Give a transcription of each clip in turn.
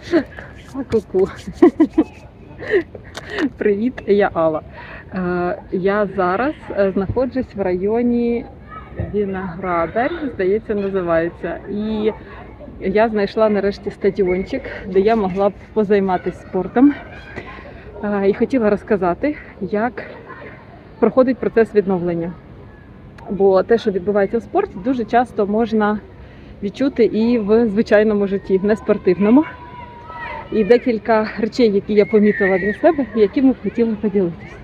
Ку-ку. Привіт, я Алла. Е, Я зараз е, знаходжусь в районі Віноградар, здається, називається. І я знайшла нарешті стадіончик, де я могла б позайматися спортом. Е, І хотіла розказати, як проходить процес відновлення. Бо те, що відбувається в спорті, дуже часто можна відчути і в звичайному житті, не спортивному. І декілька речей, які я помітила для себе, якими б хотіла поділитися.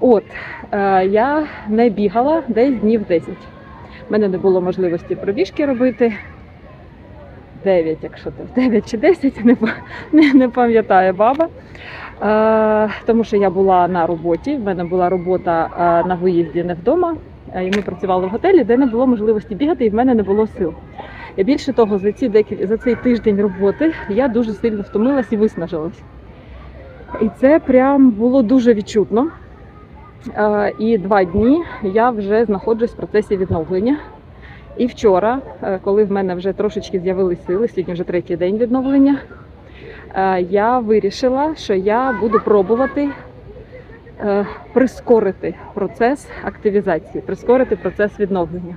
От, е, я не бігала десь днів 10. У мене не було можливості пробіжки робити. 9, якщо то 9 чи 10, не, не, не пам'ятає баба. Е, тому що я була на роботі. В мене була робота е, на виїзді не вдома. Е, І ми працювали в готелі, де не було можливості бігати, і в мене не було сил. Більше того, за ці декіль... за цей тиждень роботи я дуже сильно втомилась і виснажилась. І це прям було дуже відчутно. І два дні я вже знаходжусь в процесі відновлення. І вчора, е, коли в мене вже трошечки з'явились сили, сьогодні вже третій день відновлення, е, я вирішила, що я буду пробувати прискорити процес активізації, прискорити процес відновлення.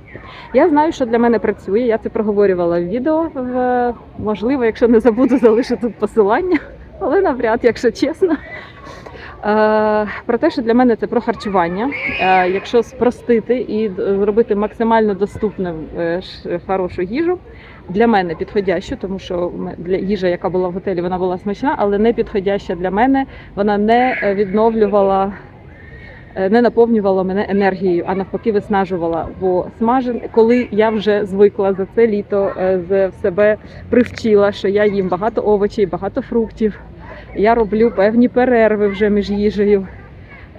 Я знаю, що для мене працює. Я це проговорювала в відео. Можливо, якщо не забуду, залишу тут посилання, але навряд, якщо чесно. Е, Про те, що для мене це про харчування. Е, Якщо спростити і зробити максимально доступним е, хорошу їжу, для мене підходящу, тому що для їжа, яка була в готелі, вона була смачна, але не підходяща для мене. Вона не е, відновлювала е, не наповнювала мене енергією, а навпаки виснажувала. Бо смажен, коли я вже звикла за це літо, е, з- себе привчила, що я їм багато овочів, багато фруктів. Я роблю певні перерви вже між їжею.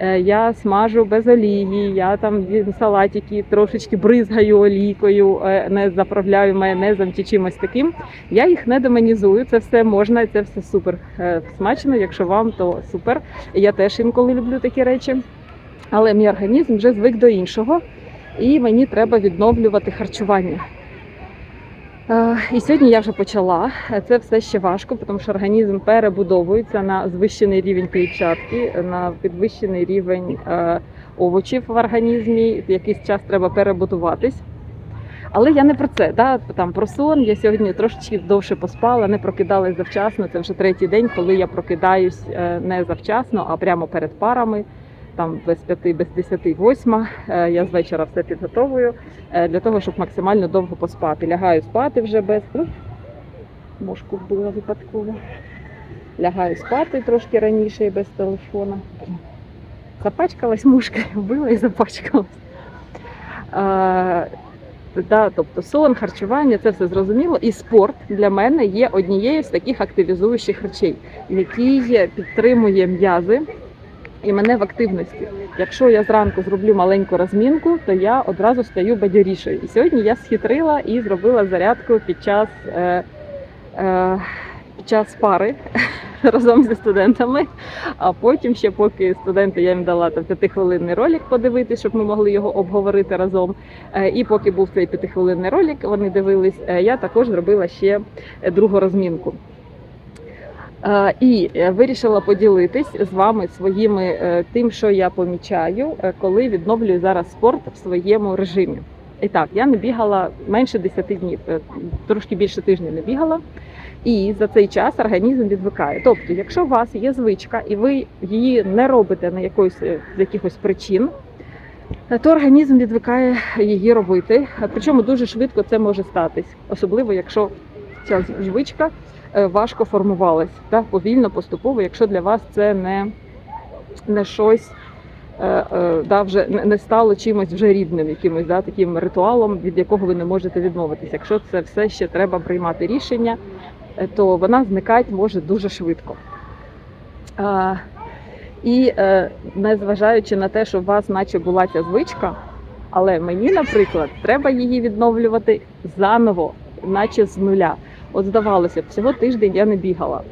Е, Я смажу без олії, я там салатики трошечки бризгаю олійкою, е, не заправляю майонезом чи чимось таким. Я їх не демонізую, це все можна, це все супер е, смачно. Якщо вам, то супер. Я теж інколи люблю такі речі. Але мій організм вже звик до іншого, і мені треба відновлювати харчування. Е, І сьогодні я вже почала. Це все ще важко, тому що організм перебудовується на звищений рівень клітчатки, на підвищений рівень е, овочів в організмі. Якийсь час треба перебудуватись. Але я не про це. Да? Там про сон. Я сьогодні трошечки довше поспала, не прокидалась завчасно. Це вже третій день, коли я прокидаюсь е, не завчасно, а прямо перед парами. Там без п'яти, без десяти, восьма. Е, Я з вечора все підготовую е, для того, щоб максимально довго поспати. Лягаю спати вже без. Мошку вбила випадково. Лягаю спати трошки раніше і без телефона. Запачкалась мушка, вбила і запачкалась. Е, Да, тобто сон, харчування, це все зрозуміло. І спорт для мене є однією з таких активізуючих речей, який підтримує м'язи і мене в активності. Якщо я зранку зроблю маленьку розмінку, то я одразу стаю бадьорішою. І сьогодні я схитрила і зробила зарядку під час, е, е, під час пари разом зі студентами. А потім ще, поки студенти я їм дала там п'ятихвилинний ролик подивитися, щоб ми могли його обговорити разом. Е, І поки був цей п'ятихвилинний ролик, вони дивились, е, я також зробила ще другу розмінку. Е, І е, вирішила поділитись з вами своїми е, тим, що я помічаю, коли відновлюю зараз спорт в своєму режимі. І так, я не бігала менше 10 днів, трошки більше тижня не бігала. І за цей час організм відвикає. Тобто, якщо у вас є звичка і ви її не робите на якоїсь з якихось причин, то організм відвикає її робити. Причому дуже швидко це може статись, особливо якщо ця звичка важко формувалась, так, повільно, поступово, якщо для вас це не, не щось. е, е, Да, вже не- стало чимось вже рідним, якимось да, таким ритуалом, від якого ви не можете відмовитися. Якщо це все ще треба приймати рішення, е, то вона зникати може дуже швидко. А, і е, незважаючи на те, що у вас наче була ця звичка, але мені, наприклад, треба її відновлювати заново, наче з нуля. От здавалося б, всього тиждень я не бігала.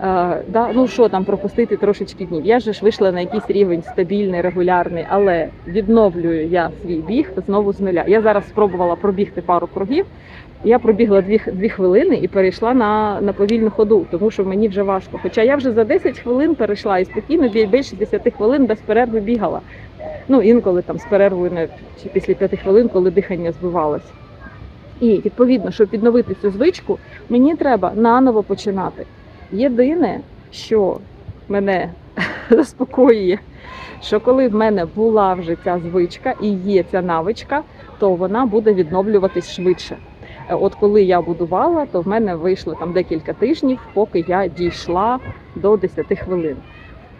Е, да, ну що там пропустити трошечки днів. Я ж вийшла на якийсь рівень стабільний, регулярний, але відновлюю я свій біг знову з нуля. Я зараз спробувала пробігти пару кругів. Я пробігла дві, дві хвилини і перейшла на, на повільну ходу, тому що мені вже важко. Хоча я вже за 10 хвилин перейшла і спокійно бі- більше 10 хвилин без перерви бігала. Ну інколи там з перервою на чи після 5 хвилин, коли дихання збивалось. І відповідно, щоб відновити цю звичку, мені треба наново починати. Єдине, що мене заспокоює, що коли в мене була вже ця звичка і є ця навичка, то вона буде відновлюватись швидше. Е, От коли я будувала, то в мене вийшло там декілька тижнів, поки я дійшла до 10 хвилин.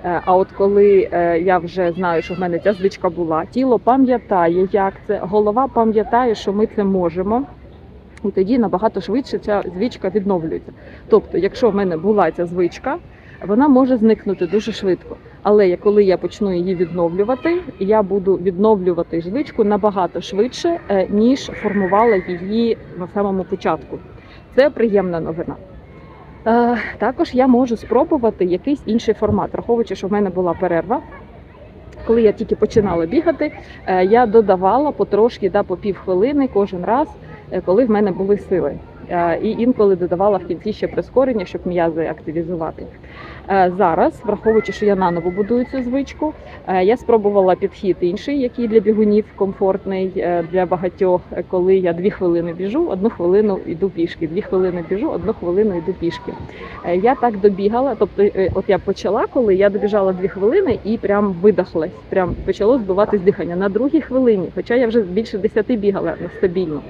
Е, А от коли е, я вже знаю, що в мене ця звичка була, тіло пам'ятає, як це, голова пам'ятає, що ми це можемо. І тоді набагато швидше ця звичка відновлюється. Тобто, якщо в мене була ця звичка, вона може зникнути дуже швидко. Але коли я почну її відновлювати, я буду відновлювати звичку набагато швидше, е, ніж формувала її на самому початку. Це приємна новина. Е, Також я можу спробувати якийсь інший формат, враховуючи, що в мене була перерва. Коли я тільки починала бігати, е, я додавала потрошки да, по півхвилини кожен раз, коли в мене були сили. Е, І інколи додавала в кінці ще прискорення, щоб м'язи активізувати. Е, Зараз, враховуючи, що я наново будую цю звичку, е, я спробувала підхід інший, який для бігунів комфортний е, для багатьох, е, коли я дві хвилини біжу, одну хвилину йду пішки, дві хвилини біжу, одну хвилину йду пішки. Е, Я так добігала, тобто, е, от я почала, коли я добіжала дві хвилини і прям видохлась, прям почало збиватись дихання на другій хвилині, хоча я вже більше десяти бігала стабільно.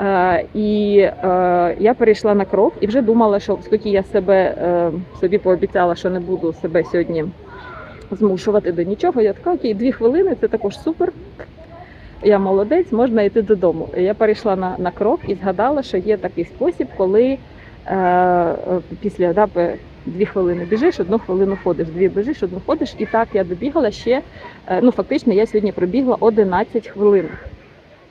Е, і е, я перейшла на крок і вже думала, що оскільки я себе е, собі пообіцяла, що не буду себе сьогодні змушувати до нічого. Я така, окей, дві хвилини це також супер. Я молодець, можна йти додому. Я перейшла на, на крок і згадала, що є такий спосіб, коли е, після да, дві хвилини біжиш, одну хвилину ходиш, дві біжиш, одну ходиш. І так я добігала ще. е, ну фактично, я сьогодні пробігла 11 хвилин.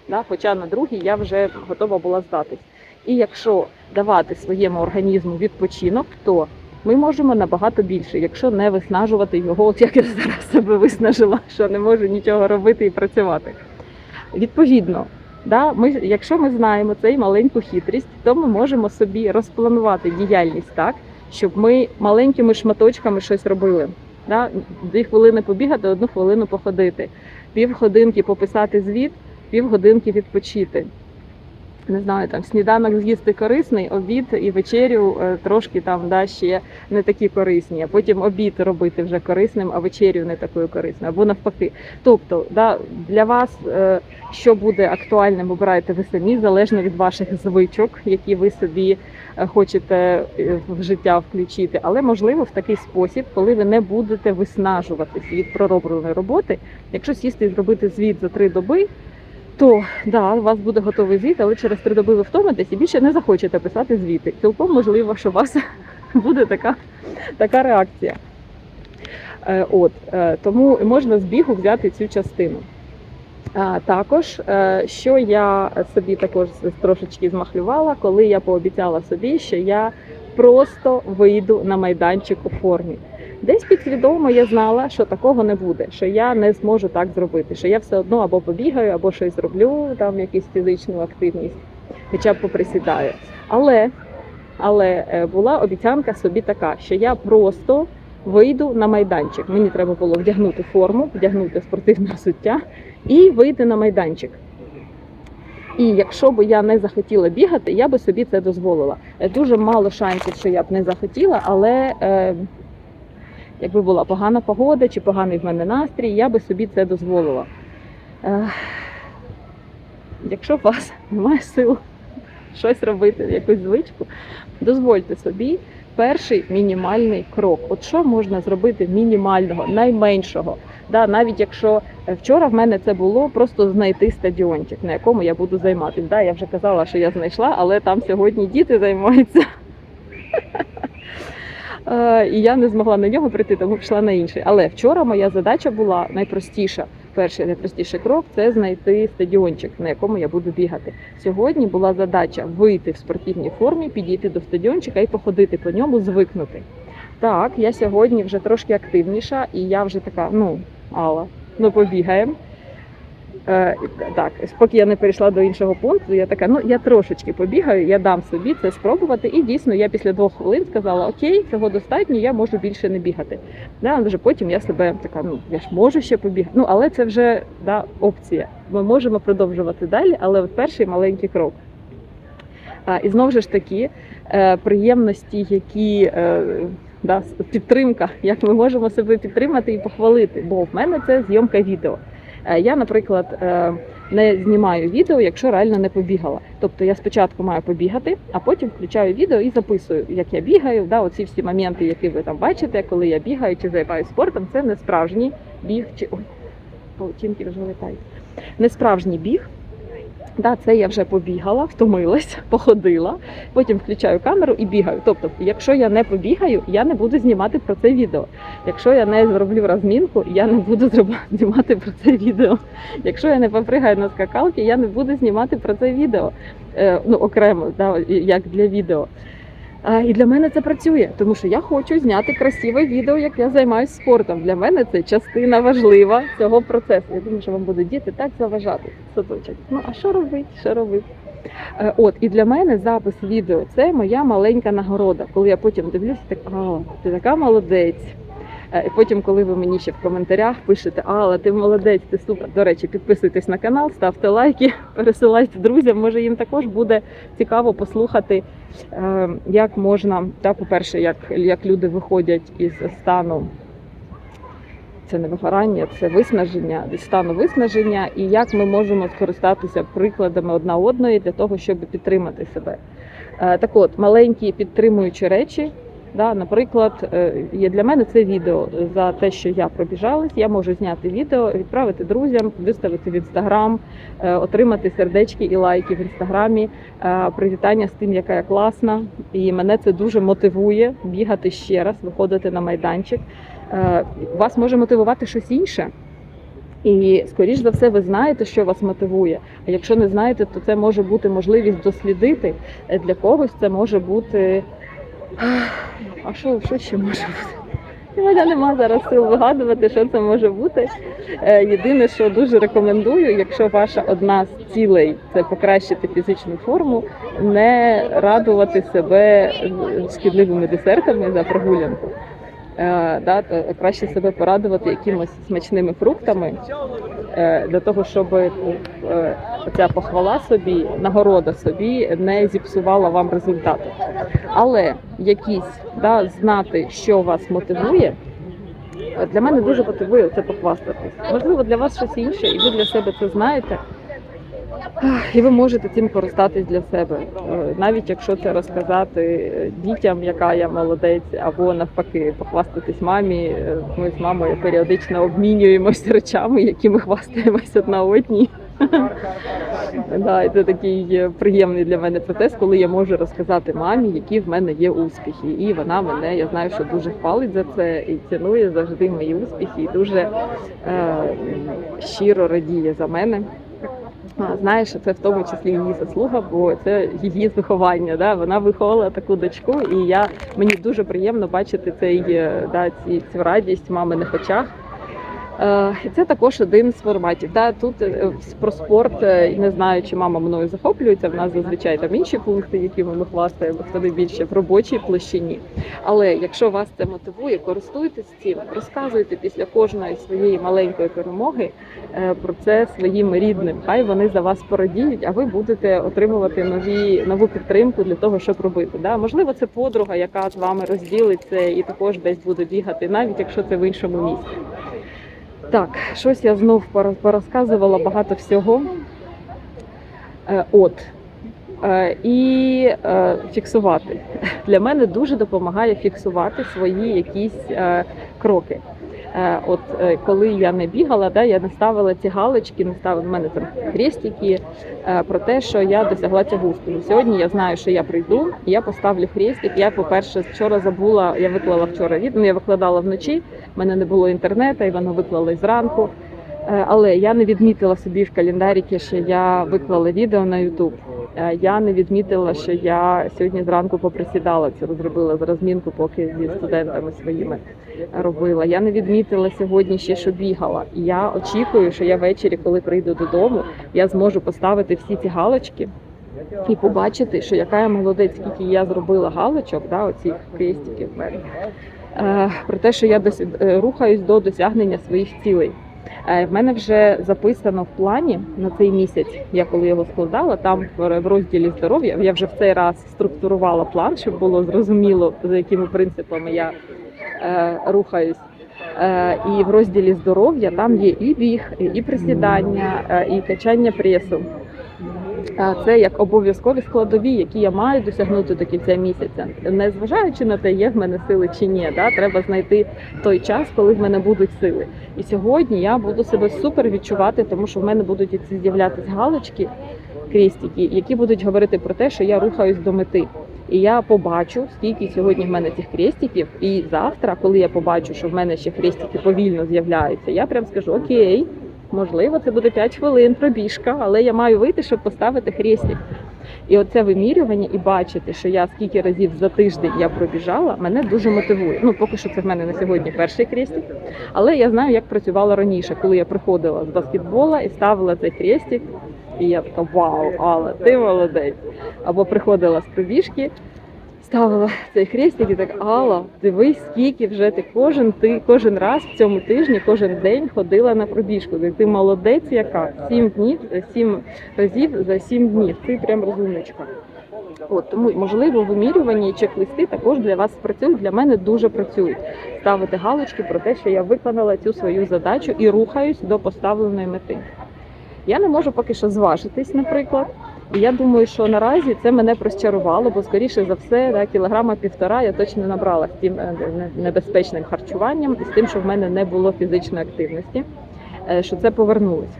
Да, хоча на другій я вже готова була здатись. І якщо давати своєму організму відпочинок, то ми можемо набагато більше, якщо не виснажувати його, от як я зараз себе виснажила, що не можу нічого робити і працювати. Відповідно, да, ми, якщо ми знаємо цей маленьку хитрість, то ми можемо собі розпланувати діяльність так, щоб ми маленькими шматочками щось робили. Да? Дві хвилини побігати, одну хвилину походити, півгодинки пописати звіт, півгодинки відпочити. Не знаю, там сніданок з'їсти корисний, обід і вечерю е, трошки там да, ще не такі корисні, а потім обід робити вже корисним, а вечерю не такою корисною, або навпаки. Тобто, да, для вас е, що буде актуальним, обираєте ви самі, залежно від ваших звичок, які ви собі е, хочете в життя включити. Але можливо в такий спосіб, коли ви не будете виснажуватись від проробленої роботи, якщо сісти і зробити звіт за три доби. То да, у вас буде готовий звіт, але через три доби ви втомитесь і більше не захочете писати звіти. Цілком можливо, що у вас буде така, така реакція. Е, От е, тому можна з бігу взяти цю частину. Також, е, що я собі також трошечки змахлювала, коли я пообіцяла собі, що я просто вийду на майданчик у формі. Десь підсвідомо я знала, що такого не буде, що я не зможу так зробити, що я все одно або побігаю, або щось зроблю, там якусь фізичну активність, хоча б поприсідаю. Але, але е, була обіцянка собі така, що я просто вийду на майданчик. Мені треба було вдягнути форму, вдягнути спортивне взуття і вийти на майданчик. І якщо б я не захотіла бігати, я би собі це дозволила. Е, Дуже мало шансів, що я б не захотіла, але е, якби була погана погода чи поганий в мене настрій, я би собі це дозволила. Якщо у вас немає сил щось робити, якусь звичку, дозвольте собі перший мінімальний крок. От що можна зробити мінімального, найменшого? Да, навіть якщо е, вчора в мене це було просто знайти стадіончик, на якому я буду займатися. Да, я вже казала, що я знайшла, але там сьогодні діти займаються. Е, І я не змогла на нього прийти, тому пішла на інший. Але вчора моя задача була найпростіша. Перший найпростіший крок це знайти стадіончик, на якому я буду бігати. Сьогодні була задача вийти в спортивній формі, підійти до стадіончика і походити по ньому, звикнути. Так, я сьогодні вже трошки активніша, і я вже така, ну, Алла, ну побігаємо. Е, так, поки я не перейшла до іншого пункту, я така, ну я трошечки побігаю, я дам собі це спробувати. І дійсно я після двох хвилин сказала, окей, цього достатньо, я можу більше не бігати. Да, але вже потім я себе така, ну я ж можу ще побігати. Ну, але це вже да, опція. Ми можемо продовжувати далі, але от перший маленький крок. А, і знову ж таки, е, приємності, які е, да, підтримка, як ми можемо себе підтримати і похвалити. Бо в мене це зйомка відео. Е, Я, наприклад, е, не знімаю відео, якщо реально не побігала. Тобто я спочатку маю побігати, а потім включаю відео і записую, як я бігаю. Да, оці всі моменти, які ви там бачите, коли я бігаю чи займаюся спортом, це не справжній біг чи ой, паутінки вже летають. Не справжній біг. Да, це я вже побігала, втомилась, походила, потім включаю камеру і бігаю. Тобто, якщо я не побігаю, я не буду знімати про це відео. Якщо я не зроблю розмінку, я не буду знімати про це відео. Якщо я не попригаю на скакалки, я не буду знімати про це відео. Е, ну, окремо, да, як для відео. І для мене це працює, тому що я хочу зняти красиве відео, як я займаюся спортом. Для мене це частина важлива цього процесу. Я думаю, що вам будуть діти так заважати. Садочок. Ну а що робити? Що робити? Е, От і для мене запис відео це моя маленька нагорода. Коли я потім дивлюся, так а ти така молодець. Е, І потім, коли ви мені ще в коментарях пишете, Алла, ти молодець, ти супер. До речі, підписуйтесь на канал, ставте лайки, пересилайте друзям. Може їм також буде цікаво послухати, е, як можна, та, по-перше, як, як люди виходять із стану. Це не вигорання, це виснаження, стану виснаження, і як ми можемо скористатися прикладами одна одної для того, щоб підтримати себе. Е, Так от, маленькі підтримуючі речі. Да, наприклад, е, є для мене це відео за те, що я пробіжалась. Я можу зняти відео, відправити друзям, виставити в інстаграм, е, отримати сердечки і лайки в інстаграмі, е, привітання з тим, яка я класна. І мене це дуже мотивує бігати ще раз, виходити на майданчик. Вас може мотивувати щось інше. І скоріш за все, ви знаєте, що вас мотивує. А якщо не знаєте, то це може бути можливість дослідити. Для когось це може бути. А що, що ще може бути? У мене нема зараз сил вигадувати, що це може бути. Е, Єдине, що дуже рекомендую, якщо ваша одна з цілей це покращити фізичну форму, не радувати себе шкідливими десертами за прогулянку. Е, краще себе порадувати якимось смачними фруктами для того, щоб е, ця похвала собі, нагорода собі не зіпсувала вам результати. Але якісь да, знати, що вас мотивує. е, Для мене дуже мотивує це похвастатись. Можливо, для вас щось інше, і ви для себе це знаєте. І ви можете цим користатись для себе, Е, навіть якщо це розказати дітям, яка я молодець, або навпаки, похвастатись мамі. Е, Ми з мамою періодично обмінюємося речами, які ми хвастаємось одна одній. Да, це такий приємний для мене процес, коли я можу розказати мамі, які в мене є успіхи. І вона мене, я знаю, що дуже хвалить за це і цінує завжди мої успіхи, і дуже е, щиро радіє за мене. Знаєш, це в тому числі її заслуга, бо це її виховання. Да? Вона виховала таку дочку, і я мені дуже приємно бачити цей е, да, ці, цю радість в маминих очах. Е, це також один з форматів. Да, тут е, про спорт е, не знаю, чи мама мною захоплюється. В нас зазвичай там інші пункти, якими ми хвастаємо, вони більше в робочій площині. Але якщо вас це мотивує, користуйтесь цим, розказуйте після кожної своєї маленької перемоги про це своїм рідним. Хай вони за вас порадіють, а ви будете отримувати нові нову підтримку для того, щоб робити. Да? Можливо, це подруга, яка з вами розділить це і також десь буде бігати, навіть якщо це в іншому місці. Так, щось я знов порозказувала багато всього. Е, От. Е, І е, фіксувати. Для мене дуже допомагає фіксувати свої якісь кроки. Е, От е, коли я не бігала, да, я не ставила ці галочки, не ставила в мене там хрестики е, про те, що я досягла цього успіху. Сьогодні я знаю, що я прийду, я поставлю хрестик. Я, по-перше, вчора забула, я виклала вчора від, ну я викладала вночі, в мене не було інтернету, і воно виклали зранку. Е, Але я не відмітила собі в календаріки, що я виклала відео на YouTube. Е, Я не відмітила, що я сьогодні зранку поприсідала це розробила з розмінку, поки зі студентами своїми робила. Я не відмітила сьогодні ще, що бігала. І я очікую, що я ввечері, коли прийду додому, я зможу поставити всі ці галочки і побачити, що яка я молодець, скільки я зробила галочок, да, оці крестики в мене. Е, про те, що я рухаюсь до досягнення своїх цілей. Е, В мене вже записано в плані на цей місяць. Я коли його складала, там в розділі здоров'я я вже в цей раз структурувала план, щоб було зрозуміло, за якими принципами я е, рухаюсь. Е, і в розділі здоров'я там є і біг, і присідання, е, і качання пресу. Е, Це як обов'язкові складові, які я маю досягнути до кінця місяця. Незважаючи на те, є в мене сили чи ні, да, треба знайти той час, коли в мене будуть сили. І сьогодні я буду себе супер відчувати, тому що в мене будуть ці з'являтися галочки, крестики, які будуть говорити про те, що я рухаюсь до мети. І я побачу, скільки сьогодні в мене цих хрестиків. І завтра, коли я побачу, що в мене ще хрестики повільно з'являються, я прям скажу: Окей, можливо, це буде 5 хвилин пробіжка, але я маю вийти, щоб поставити хрестик. І оце вимірювання і бачити, що я скільки разів за тиждень я пробіжала, мене дуже мотивує. Ну, поки що це в мене на сьогодні перший хрестик, але я знаю, як працювала раніше, коли я приходила з баскетбола і ставила цей хрестик. І я така вау, Алла, ти молодець. Або приходила з пробіжки, ставила цей хрестик і так, Алла, дивись, скільки вже ти кожен ти кожен раз в цьому тижні, кожен день ходила на пробіжку. Ти- молодець, яка сім днів, сім разів за сім днів. Ти прям розумничка. От тому можливо вимірювання і чек-листи також для вас працюють. Для мене дуже працюють. Ставити галочки про те, що я виконала цю свою задачу і рухаюсь до поставленої мети. Я не можу поки що зважитись, наприклад. І я думаю, що наразі це мене розчарувало, бо скоріше за все, да, кілограма півтора я точно набрала з тим е, небезпечним харчуванням і з тим, що в мене не було фізичної активності, е, що це повернулося.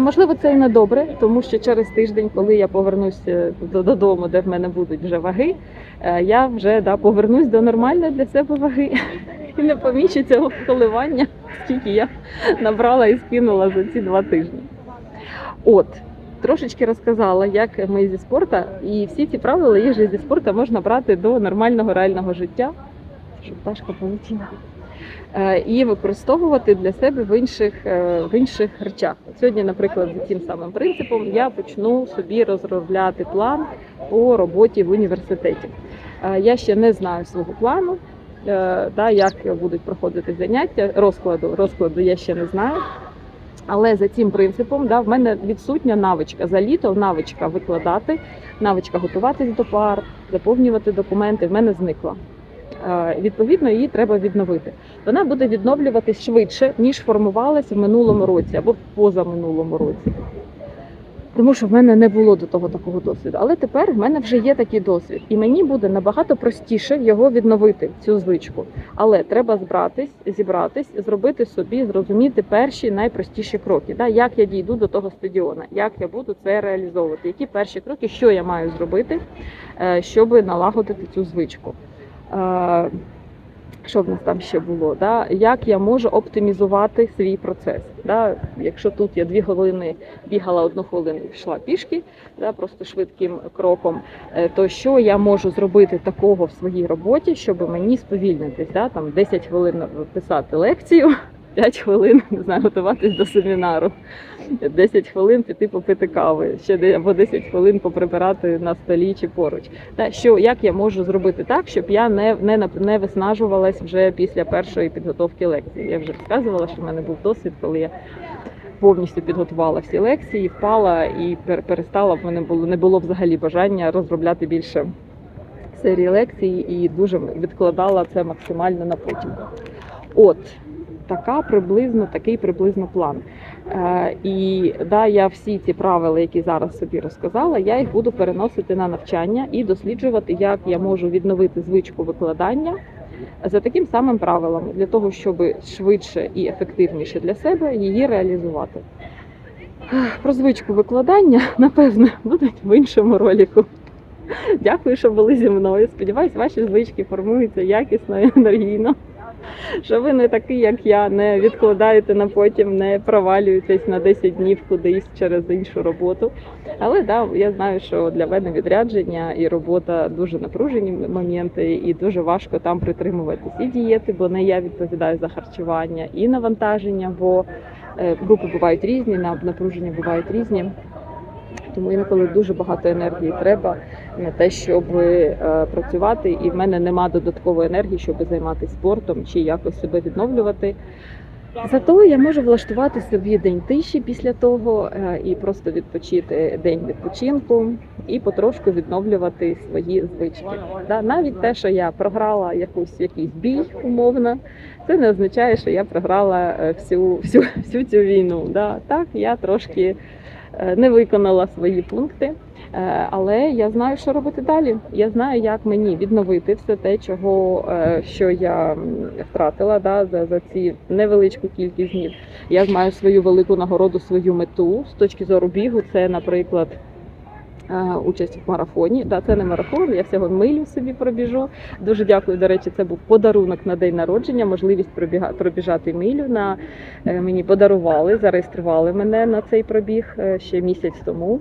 Можливо це і не добре, тому що через тиждень, коли я повернуся додому, де в мене будуть вже ваги, е, я вже да, повернусь до нормальної для себе ваги і не помічу цього коливання, скільки я набрала і скинула за ці два тижні. От. Трошечки розказала, як ми зі спорту, і всі ці правила їх же зі спорту можна брати до нормального реального життя, щоб пташка полетіла, Е, і використовувати для себе в інших, е, в інших речах. Сьогодні, наприклад, за цим самим принципом я почну собі розробляти план по роботі в університеті. Е, Я ще не знаю свого плану, як будуть проходити заняття. Розкладу розкладу я ще не знаю. Але за цим принципом да, в мене відсутня навичка за літо, навичка викладати, навичка готуватись до пар, заповнювати документи. В мене зникла. Е, Відповідно, її треба відновити. Вона буде відновлюватись швидше, ніж формувалася в минулому році або в позаминулому році. Тому що в мене не було до того такого досвіду. Але тепер в мене вже є такий досвід, і мені буде набагато простіше його відновити, цю звичку. Але треба збратись, зібратись, зробити собі, зрозуміти перші найпростіші кроки. Да? Як я дійду до того стадіона, як я буду це реалізовувати, які перші кроки, що я маю зробити, е, щоб налагодити цю звичку. Що в нас там ще було? Да? Як я можу оптимізувати свій процес? Да? Якщо тут я дві хвилини бігала одну хвилину, йшла пішки, да, просто швидким кроком, е, то що я можу зробити такого в своїй роботі, щоб мені сповільнитись? Да? Там 10 хвилин писати лекцію, 5 хвилин не знаю, готуватись до семінару, 10 хвилин піти попити кави, ще або 10 хвилин поприбирати на столі чи поруч. Та що як я можу зробити так, щоб я не, не, не виснажувалась вже після першої підготовки лекції? Я вже розказувала, що в мене був досвід, коли я повністю підготувала всі лекції, впала і пер- перестала. В мене було не було взагалі бажання розробляти більше серії лекцій і дуже відкладала це максимально на потім. От така приблизно такий приблизно план. Е, і да, я всі ці правила, які зараз собі розказала, я їх буду переносити на навчання і досліджувати, як я можу відновити звичку викладання за таким самим правилом, для того, щоб швидше і ефективніше для себе її реалізувати. Про звичку викладання, напевно, будуть в іншому ролику. Дякую, що були зі мною. Сподіваюсь, ваші звички формуються якісно і енергійно. Що ви не такий, як я, не відкладаєте на потім, не провалюєтесь на 10 днів кудись через іншу роботу. Але да, я знаю, що для мене відрядження і робота дуже напружені моменти, і дуже важко там притримуватись і дієти, бо не я відповідаю за харчування, і навантаження, бо е, групи бувають різні, на- напруження бувають різні. Тому інколи дуже багато енергії треба на те, щоб е, працювати, і в мене нема додаткової енергії, щоб займатися спортом чи якось себе відновлювати. Зато я можу влаштувати собі день тиші після того е, і просто відпочити день відпочинку і потрошку відновлювати свої звички. Да, навіть те, що я програла якусь якийсь бій умовно, це не означає, що я програла е, всю, всю, всю цю війну. Да. Так, я трошки не виконала свої пункти. Е, Але я знаю, що робити далі. Я знаю, як мені відновити все те, чого е, що я втратила да, за, за ці невеличку кількість днів. Я маю свою велику нагороду, свою мету з точки зору бігу. Це, наприклад. Е, Участь в марафоні. Да, це не марафон, я всього милю собі пробіжу. Дуже дякую. До речі, це був подарунок на день народження, можливість пробіга, пробіжати милю. На е, мені подарували, зареєстрували мене на цей пробіг е, ще місяць тому.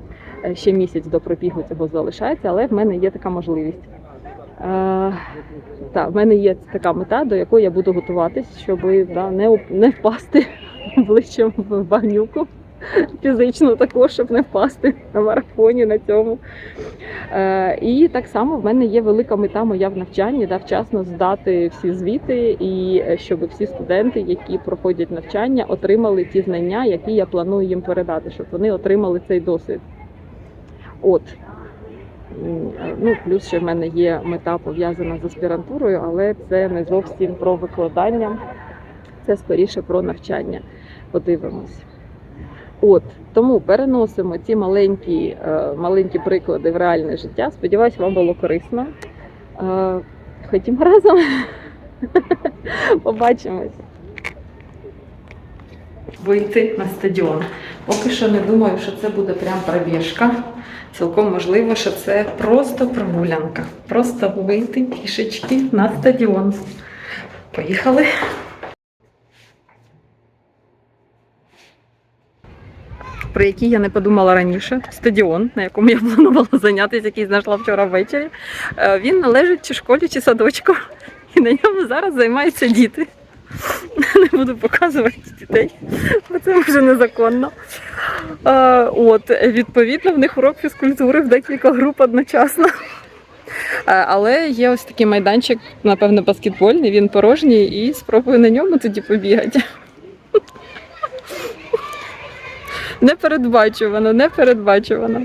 Ще місяць до пробігу цього залишається, але в мене є така можливість. Е, та, в мене є така мета, до якої я буду готуватись, щоб да, не, не впасти обличчям в багнюку. Фізично також, щоб не впасти на марафоні на цьому. Е, і так само в мене є велика мета моя в навчанні, да, вчасно здати всі звіти, і е, щоб всі студенти, які проходять навчання, отримали ті знання, які я планую їм передати, щоб вони отримали цей досвід. От. Е, Ну, плюс ще в мене є мета пов'язана з аспірантурою, але це не зовсім про викладання, це скоріше про навчання. Подивимось. От тому переносимо ці маленькі, е, маленькі приклади в реальне життя. Сподіваюсь, вам було корисно. Е, Ходімо разом. Побачимось. Вийти на стадіон. Поки що не думаю, що це буде прям пробіжка. Цілком можливо, що це просто прогулянка. Просто вийти пішечки на стадіон. Поїхали. Про який я не подумала раніше. Стадіон, на якому я планувала зайнятися, який знайшла вчора ввечері. Е, Він належить чи школі, чи садочку. І на ньому зараз займаються діти. Не буду показувати дітей, бо це вже незаконно. Е, От, відповідно, в них урок фізкультури в декілька груп одночасно. Е, Але є ось такий майданчик, напевно, баскетбольний, він порожній, і спробую на ньому тоді побігати. Непередбачувано, непередбачувано.